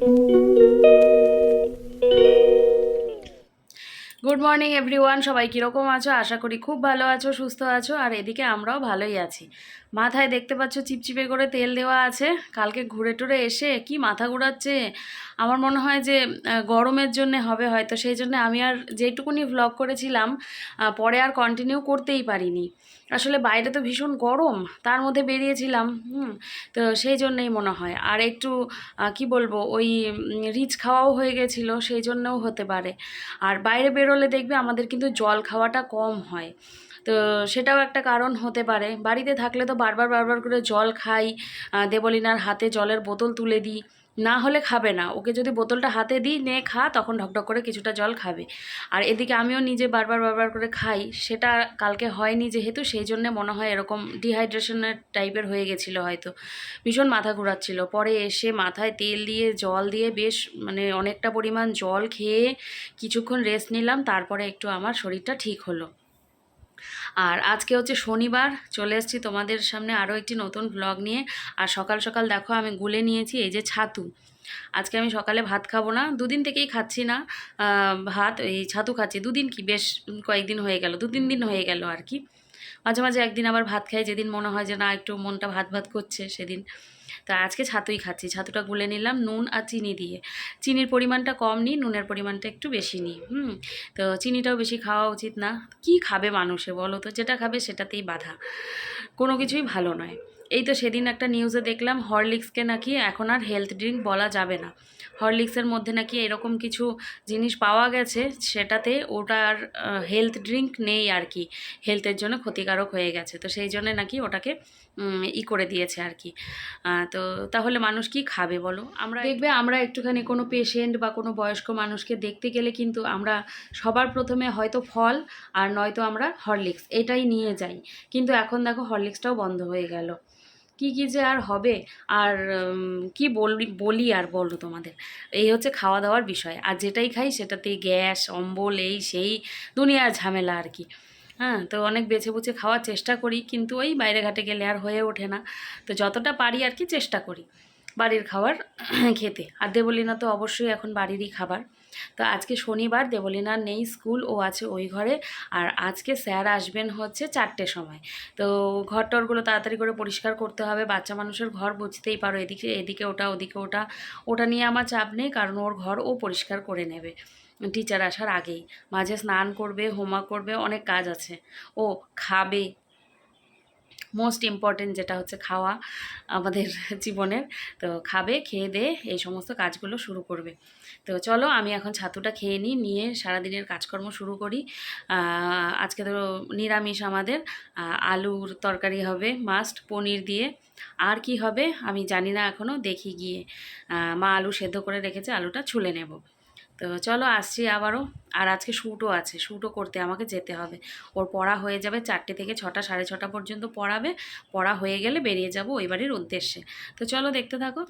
Good morning everyone সবাই কীরকম আছো? আশা করি খুব ভালো আছো, সুস্থ আছো, আর এদিকে আমরাও ভালোই আছি। মাথায় দেখতে পাচ্ছ, চিপচিপে করে তেল দেওয়া আছে। কালকে ঘুরে টুরে এসে কি মাথা ঘুরাচ্ছে? আমার মনে হয় যে গরমের জন্য হবে হয়তো, সেই জন্য আমি আর যেটুকুনি ভ্লগ করেছিলাম পরে আর কন্টিনিউ করতেই পারিনি। আসলে বাইরে তো ভীষণ গরম, তার মধ্যে বেরিয়েছিলাম, হুম, তো সেই জন্যেই মনে হয়। আর একটু কি বলব, ওই রিচ খাওয়াও হয়ে গেছিল, সেই জন্যও হতে পারে। আর বাইরে বেরোলে দেখবে আমাদের কিন্তু জল খাওয়াটা কম হয়। তো সেটাও একটা কারণ হতে পারে। বাড়িতে থাকলে তো বারবার বারবার করে জল খাই দেবলিনার হাতে জলের বোতল তুলে দিই। না হলে খাবে না। ওকে যদি বোতলটা হাতে দিই, নে, খা, তখন ঢকঢক করে কিছুটা জল খাবে। আর এদিকে আমিও নিজে বারবার বারবার করে খাই। সেটা কালকে হয়নি যেহেতু, সেই জন্যে মনে হয় এরকম ডিহাইড্রেশনের টাইপের হয়ে গেছিল হয়তো। ভীষণ মাথা ঘোরাচ্ছিল। পরে এসে মাথায় তেল দিয়ে, জল দিয়ে বেশ মানে অনেকটা পরিমাণ জল খেয়ে কিছুক্ষণ রেস্ট নিলাম। তারপরে একটু আমার শরীরটা ঠিক হলো। আর আজকে হচ্ছে শনিবার, চলে এসেছি তোমাদের সামনে আরও একটি নতুন ব্লগ নিয়ে। আর সকাল সকাল দেখো আমি গুলে নিয়েছি এই যে ছাতু। আজকে আমি সকালে ভাত খাব না, দুদিন থেকেই খাচ্ছি না ভাত, এই ছাতু খাচ্ছি। দুদিন কি, বেশ কয়েকদিন হয়ে গেল, দু তিন দিন হয়ে গেল আর কি। মাঝে মাঝে একদিন আবার ভাত খাই, যেদিন মনে হয় যে না, একটু মনটা ভাত ভাত করছে, সেদিন। তো আজকে ছাতুই খাচ্ছি। ছাতুটা গুলে নিলাম নুন আর চিনি দিয়ে। চিনির পরিমাণটা কম নিই, নুনের পরিমাণটা একটু বেশি নিই, হুম? তো চিনিটাও বেশি খাওয়া উচিত না। কি খাবে মানুষে বলো তো? যেটা খাবে সেটাতেই বাধা। কোনো কিছুই ভালো নয়। এই তো সেদিন একটা নিউজে দেখলাম হরলিক্সকে নাকি এখন আর হেলথ ড্রিঙ্ক বলা যাবে না। হরলিক্সের মধ্যে নাকি এরকম কিছু জিনিস পাওয়া গেছে, সেটাতে ওটার হেলথ ড্রিঙ্ক নেই আর কি। হেলথের জন্য ক্ষতিকারক হয়ে গেছে। তো সেই জন্য নাকি ওটাকে ই করে দিয়েছে আর কি তো তাহলে মানুষ কি খাবে বলো? আমরা দেখবে আমরা একটুখানি কোনো পেশেন্ট বা কোনো বয়স্ক মানুষকে দেখতে গেলে কিন্তু আমরা সবার প্রথমে হয়তো ফল আর নয়তো আমরা হরলিক্স এটাই নিয়ে যাই। কিন্তু এখন দেখো হরলিক্সটাও বন্ধ হয়ে গেল। কি কি যে আর হবে? আর কি বলি বলি আর বলো তোমাদের? এই হচ্ছে খাওয়া দাওয়ার বিষয়। আর যেটাই খাই সেটাতে গ্যাস, অম্বল, এই সেই দুনিয়ার ঝামেলা আর কি হ্যাঁ তো অনেক বেছে বুঝে খাওয়ার চেষ্টা করি, কিন্তু ওই বাইরে ঘাটে গেলে আর হয়ে ওঠে না। তো যতটা পারি আর কি চেষ্টা করি বাড়ির খাবার খেতে। আর দেবলিনা তো অবশ্যই এখন বাড়িরই খাবার। তো আজকে শনিবার দেবলিনার নেই স্কুল, ও আছে ওই ঘরে। আর আজকে স্যার আসবেন হচ্ছে চারটের সময়। তো ঘর টরগুলো তাড়াতাড়ি করে পরিষ্কার করতে হবে। বাচ্চা মানুষের ঘর বুঝতেই পারো, এদিকে এদিকে ওটা, ওদিকে ওটা। ওটা নিয়ে আমার চাপ নেই, কারণ ওর ঘর ও পরিষ্কার করে নেবে। টিচার আসার আগেই। মাঝে স্নান করবে হোমওয়ার্ক করবে, অনেক কাজ আছে। ও খাবে। মোস্ট ইম্পর্টেন্ট যেটা হচ্ছে খাওয়া আমাদের জীবনের। তো খাবে, খেয়ে দে, এই সমস্ত কাজগুলো শুরু করবে। তো চলো, আমি এখন ছাতুটা খেয়ে নিই, নিয়ে সারাদিনের কাজকর্ম শুরু করি। আজকে তো নিরামিষ আমাদের। আলুর তরকারি হবে মাস্ট পনির দিয়ে। আর কি হবে, আমি জানি না এখনও দেখি গিয়ে। মা আলু সেদ্ধ করে রেখেছে, আলুটা ছুলে নেব। তো চলো আসছি আবারও। আর আজকে শ্যুটও আছে শ্যুটও করতে আমাকে যেতে হবে। ওর পড়া হয়ে যাবে চারটে থেকে ছটা, সাড়ে ছটা পর্যন্ত পড়াবে। পড়া হয়ে গেলে বেরিয়ে যাব ওই বাড়ির উদ্দেশ্যে। তো চলো দেখতে থাকো।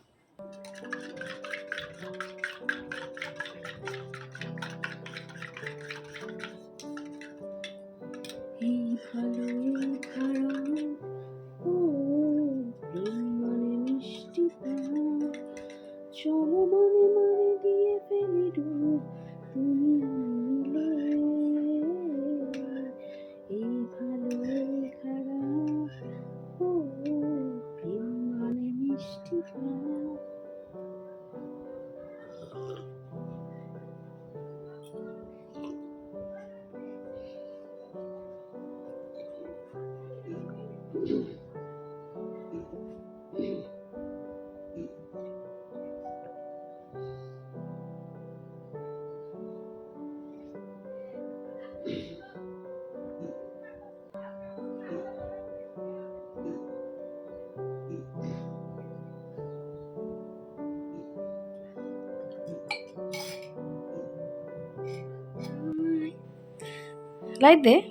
লাইট দে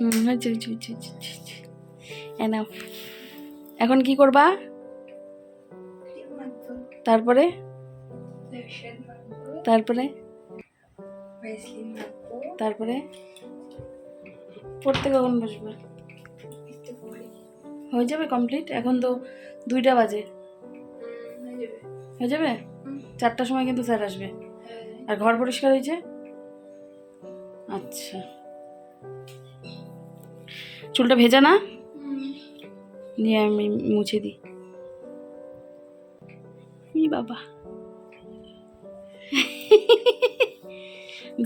হুম. এখন কি করবা? তারপরে? তারপরে? তারপরে? পড়তে কখন বসবে? হয়ে যাবে কমপ্লিট এখন তো দুইটা বাজে। হয়ে যাবে? চারটার সময় কিন্তু স্যার আসবে। আর ঘর পরিষ্কার হয়েছে? আচ্ছা। চুলটা ভেজা না? নিয়ে আমি মুছে দিই। বাবা।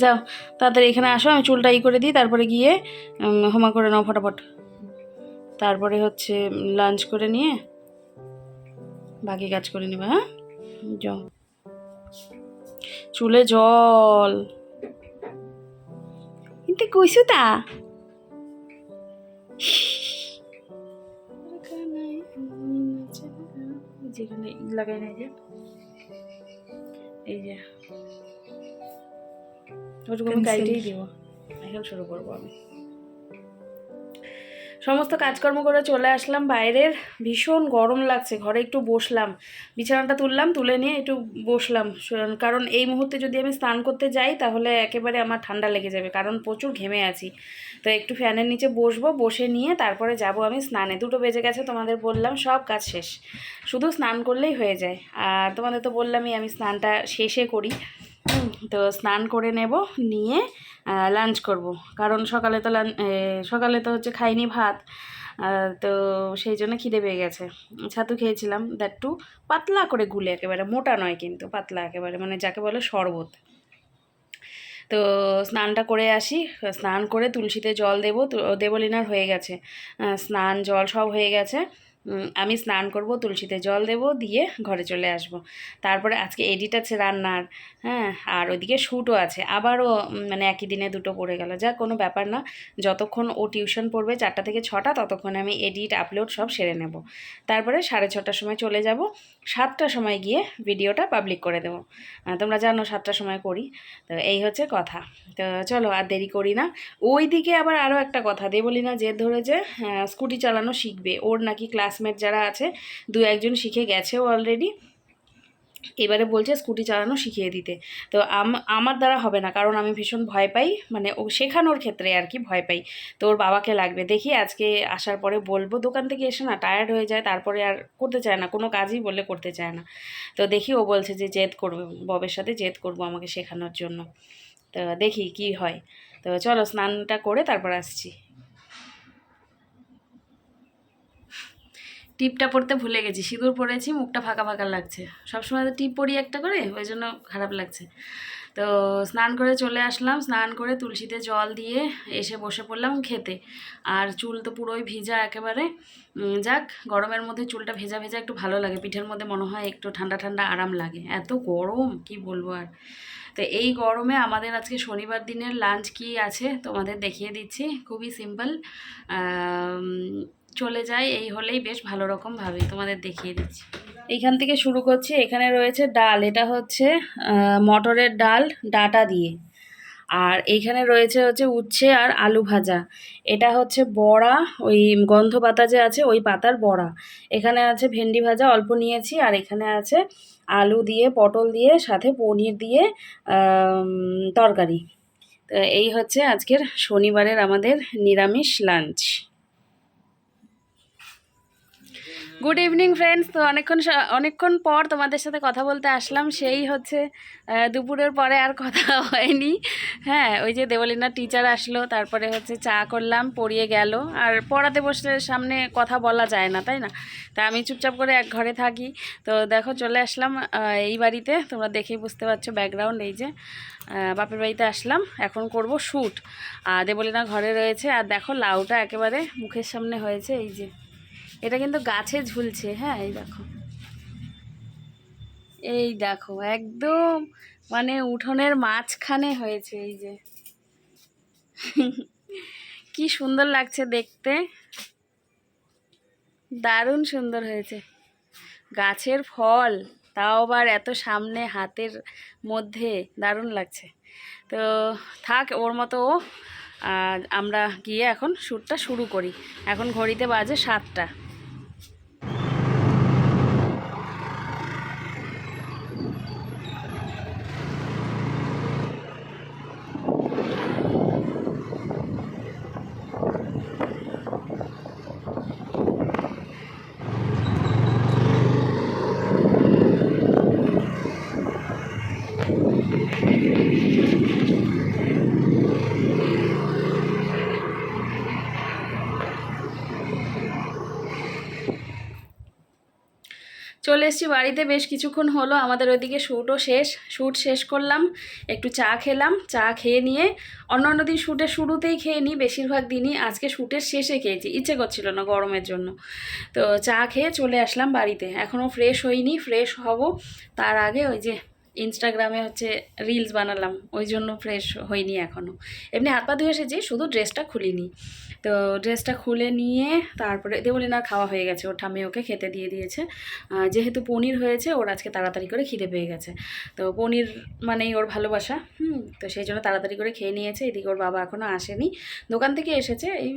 যাও, তাড়াতাড়ি এখানে আসো, আমি চুলটা ই করে দিই, তারপরে গিয়ে হোমা করে নাও ফটাফট। তারপরে হচ্ছে লাঞ্চ করে নিয়ে, বাকি কাজ করে নেবে হ্যাঁ? যাও। চুলে জল। কিন্তু কইছো তা? যেখানে লাগাই নাই যে এই যে ওটুকু আমি কাইটেই দিব। এখন শুরু করব আমি। সমস্ত কাজকর্ম করে চলে আসলাম বাইরের। ভীষণ গরম লাগছে, ঘরে একটু বসলাম। বিছানাটা তুললাম, তুলে নিয়ে একটু বসলাম। কারণ এই মুহূর্তে যদি আমি স্নান করতে যাই, তাহলে একেবারে আমার ঠান্ডা লেগে যাবে, কারণ প্রচুর ঘেমে আছি। তো একটু ফ্যানের নিচে বসবো, বসে নিয়ে তারপরে যাব আমি স্নানে। দুটো বেজে গেছে তোমাদের বললাম, সব কাজ শেষ। শুধু স্নান করলেই হয়ে যায়। আর তোমাদের তো বললামই আমি স্নানটা শেষে করি। তো স্নান করে নেব, নিয়ে লাঞ্চ করব। কারণ সকালে তো সকালে তো হচ্ছে খাইনি ভাত তো সেই জন্য খিদে পেয়ে গেছে। ছাতু খেয়েছিলাম দ্যাটটু পাতলা করে গুলে একেবারে, মোটা নয় কিন্তু, পাতলা একেবারে মানে যাকে বলে শরবত। তো স্নানটা করে আসি, স্নান করে তুলসীতে জল দেবো দেবলিনার হয়ে গেছে। স্নান, জল সব হয়ে গেছে। আমি স্নান করব তুলসীতে জল দেব দিয়ে ঘরে চলে আসব। তারপরে আজকে এডিট আছে রান্নার হ্যাঁ আর ওইদিকে শ্যুটও আছে। আবারও মানে একই দিনে দুটো পড়ে গেল। যা কোনো ব্যাপার না যতক্ষণ ও টিউশন পড়বে চারটা থেকে ছটা ততক্ষণ আমি এডিট আপলোড সব সেরে নেব। তারপরে সাড়ে ছটার সময় চলে যাব। সাতটার সময় গিয়ে ভিডিওটা পাবলিক করে দেবো। তোমরা জানো সাতটার সময় করি। তো এই হচ্ছে কথা। তো চলো আর দেরি করি না। ওই দিকে আবার আরও একটা কথা। দেবলি না জেদ ধরেছে হ্যাঁ, স্কুটি চালানো শিখবে। ওর নাকি ক্লাসমেট যারা আছে, দু একজন শিখে গেছেও অলরেডি এবারে বলছে স্কুটি চালানো শিখিয়ে দিতে। তো আম- আমার দ্বারা হবে না, কারণ আমি ভীষণ ভয় পাই। মানে ও শেখানোর ক্ষেত্রে আর কি ভয় পাই। তো ওর বাবাকে লাগবে। দেখি আজকে আসার পরে বলব, দোকান থেকে এসে না টায়ার্ড হয়ে যায়, তারপরে আর করতে চায় না, কোনো কাজই বললে করতে চায় না। তো দেখি ও বলছে যে জেদ করবে, ববের সাথে জেদ করব আমাকে শেখানোর জন্য। তো দেখি কি হয়। তো চলো স্নানটা করে তারপর আসছি। টিপটা পড়তে ভুলে গেছি। সিঁদুর পরেছি মুখটা ফাঁকা ফাঁকা লাগছে। সবসময় তো টিপ পরি একটা করে, ওই জন্য খারাপ লাগছে। তো স্নান করে চলে আসলাম, স্নান করে তুলসীতে জল দিয়ে এসে বসে পড়লাম খেতে। আর চুল তো পুরোই ভিজা একেবারে। যাক, গরমের মধ্যে চুলটা ভেজা ভেজা একটু ভালো লাগে। পিঠের মধ্যে মনে হয় একটু ঠান্ডা ঠান্ডা আরাম লাগে। এত গরম, কি বলব আর। তো এই গরমে আমাদের আজকে শনিবার দিনের লাঞ্চ কি আছে তোমাদের দেখিয়ে দিচ্ছি। খুবই সিম্পল চলে যায়, এই হলেই বেশ ভালো রকম ভাবে তোমাদের দেখিয়ে দিচ্ছি। এইখান থেকে শুরু করছি, এখানে রয়েছে ডাল, এটা হচ্ছে মটরের ডাল, ডাটা দিয়ে। আর এইখানে রয়েছে হচ্ছে উচ্ছে আর আলু ভাজা। এটা হচ্ছে বড়া, ওই গন্ধ পাতা যে আছে, ওই পাতার বড়া। এখানে আছে ভেন্ডি ভাজা, অল্প নিয়েছি, আর এখানে আছে আলু দিয়ে, পটল দিয়ে, সাথে পনির দিয়ে তরকারি। তো এই হচ্ছে আজকের শনিবারের আমাদের নিরামিষ লাঞ্চ গুড ইভিনিং ফ্রেন্ডস তো অনেকক্ষণ অনেকক্ষণ পর তোমাদের সাথে কথা বলতে আসলাম। সেই হচ্ছে দুপুরের পরে আর কথা হয়নি। হ্যাঁ ওই যে দেবলীনার টিচার আসলো, তারপরে হচ্ছে চা করলাম, পড়িয়ে গেল। আর পড়াতে বসলে সামনে কথা বলা যায় না, তাই না? তা আমি চুপচাপ করে এক ঘরে থাকি। তো দেখো, চলে আসলাম এই বাড়িতে। তোমরা দেখেই বুঝতে পারছ ব্যাকগ্রাউন্ড এই যে বাপের বাড়িতে আসলাম। এখন করব শ্যুট আর দেবলীনা ঘরে রয়েছে। আর দেখো, লাউটা একেবারে মুখের সামনে হয়েছে, এই যে। এটা কিন্তু গাছে ঝুলছে হ্যাঁ এই দেখো। এই দেখো, একদম মানে উঠোনের মাঝখানে হয়েছে, এই যে। কি সুন্দর লাগছে দেখতে। দারুণ সুন্দর হয়েছে। গাছের ফল, তাও আবার এত সামনে হাতের মধ্যে, দারুণ লাগছে। তো থাক, ওর মতো ও আমরা গিয়ে এখন শ্যুটটা শুরু করি। এখন ঘড়িতে বাজে সাতটা। চলে এসেছি বাড়িতে, বেশ কিছুক্ষণ হলো, আমাদের ওইদিকে শ্যুটও শেষ শ্যুট শেষ করলাম, একটু চা খেলাম, চা খেয়ে নিয়ে অন্য অন্য দিন শ্যুটের শুরুতেই খেয়ে নিই, বেশিরভাগ দিনই আজকে শ্যুটের শেষে খেয়েছি, ইচ্ছে করছিল না গরমের জন্য। তো চা খেয়ে চলে আসলাম বাড়িতে, এখনও ফ্রেশ হইনি ফ্রেশ হব, তার আগে ওই যে ইনস্টাগ্রামে হচ্ছে রিলস বানালাম ওই জন্য ফ্রেশ হইনি এখনও এমনি হাত পা ধুয়ে এসেছি, শুধু ড্রেসটা খুলিনি। তো ড্রেসটা খুলে নিয়ে তারপরে দেবলিনার খাওয়া হয়ে গেছে, ওর ঠাম্মি ওকে খেতে দিয়ে দিয়েছে। যেহেতু পনির হয়েছে, ওর আজকে তাড়াতাড়ি করে খিদে পেয়ে গেছে। তো পনির মানেই ওর ভালোবাসা, হুম, তো সেই জন্য তাড়াতাড়ি করে খেয়ে নিয়েছে, এদিকে ওর বাবা এখনও আসেনি। দোকান থেকে এসেছে, এই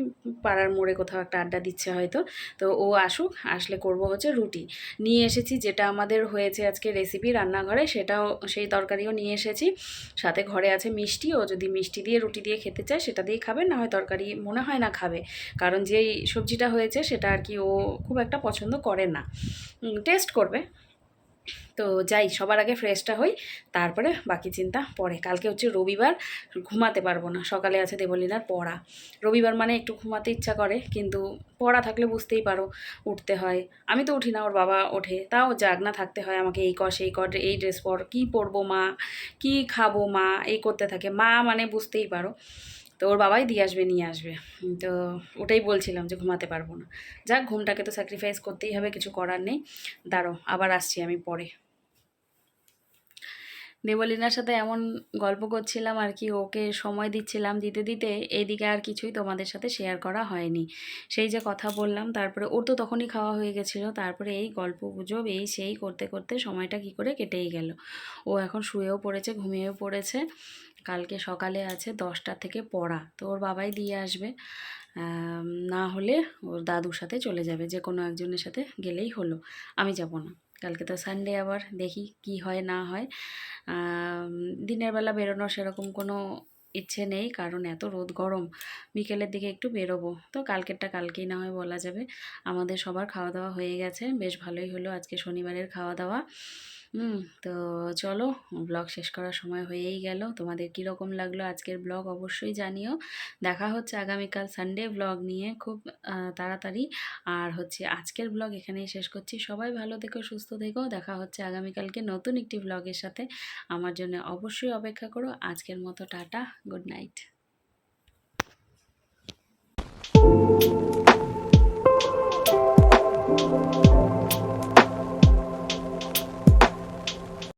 পাড়ার মোড়ে কোথাও একটা আড্ডা দিচ্ছে হয়তো। তো ও আসুক, আসলে করব হচ্ছে রুটি। নিয়ে এসেছি যেটা আমাদের হয়েছে আজকে রেসিপি রান্নাঘরে, সেটাও সেই তরকারিও নিয়ে এসেছি। সাথে ঘরে আছে মিষ্টি, ও যদি মিষ্টি দিয়ে রুটি দিয়ে খেতে চায় সেটা দিয়ে খাবে, না হয় তরকারি মনে হয় না খাবে। কারণ যেই সবজিটা হয়েছে সেটা আর কি ও খুব একটা পছন্দ করে না। টেস্ট করবে। তো যাই, সবার আগে ফ্রেশটা হই, তারপরে বাকি চিন্তা পরে। কালকে হচ্ছে রবিবার, ঘুমাতে পারব না। সকালে আছে দেবলীনার পড়া। রবিবার মানে একটু ঘুমাতে ইচ্ছা করে, কিন্তু পড়া থাকলে বুঝতেই পারো, উঠতে হয়। আমি তো উঠি না, ওর বাবা ওঠে। তাও জাগনা থাকতে হয় আমাকে, এই কর সেই কর এই ড্রেস পর, কী পরবো মা, কী খাব মা, এই করতে থাকে। মা মানে বুঝতেই পারো। তো ওর বাবাই দিয়ে আসবে, নিয়ে আসবে। তো ওটাই বলছিলাম যে ঘুমাতে পারব না। যাক, ঘুমটাকে তো স্যাক্রিফাইস করতেই হবে, কিছু করার নেই। দাঁড়ো আবার আসছি আমি পরে। দেবলিনার সাথে এমন গল্প করছিলাম আর কি, ওকে সময় দিচ্ছিলাম দিতে দিতে এইদিকে আর কিছুই তোমাদের সাথে শেয়ার করা হয়নি। সেই যে কথা বললাম, তারপরে ওর তো তখনই খাওয়া হয়ে গেছিল, তারপরে এই গল্প গুজব, এই সেই করতে করতে সময়টা কি করে কেটেই গেল। ও এখন শুয়েও পড়েছে, ঘুমিয়েও পড়েছে। কালকে সকালে আছে দশটা থেকে পড়া। তো ওর বাবাই দিয়ে আসবে। না হলে ওর দাদুর সাথে চলে যাবে। যে কোনো একজনের সাথে গেলেই হলো। আমি যাব না। কালকে তো সানডে আবার দেখি কি হয়, না হয়। দিনের বেলা বেরোনোর সেরকম কোনো ইচ্ছে নেই, কারণ এত রোদ গরম। বিকেলের দিকে একটু বেরোবো। তো কালকেরটা কালকেই না হয় বলা যাবে। আমাদের সবার খাওয়া দাওয়া হয়ে গেছে। বেশ ভালোই হলো আজকে শনিবারের খাওয়া দাওয়া। হুম, তো চলো ব্লগ শেষ করার সময় হয়েই গেল। তোমাদের কীরকম লাগল আজকের ব্লগ অবশ্যই জানিও। দেখা হচ্ছে আগামীকাল সানডে ব্লগ নিয়ে খুব তাড়াতাড়ি। আর হচ্ছে আজকের ব্লগ এখানেই শেষ করছি। সবাই ভালো থেকো, সুস্থ থেকো। দেখা হচ্ছে আগামীকালকে নতুন একটি ব্লগের সাথে। আমার জন্য অবশ্যই অপেক্ষা করো। আজকের মতো টাটা গুড নাইট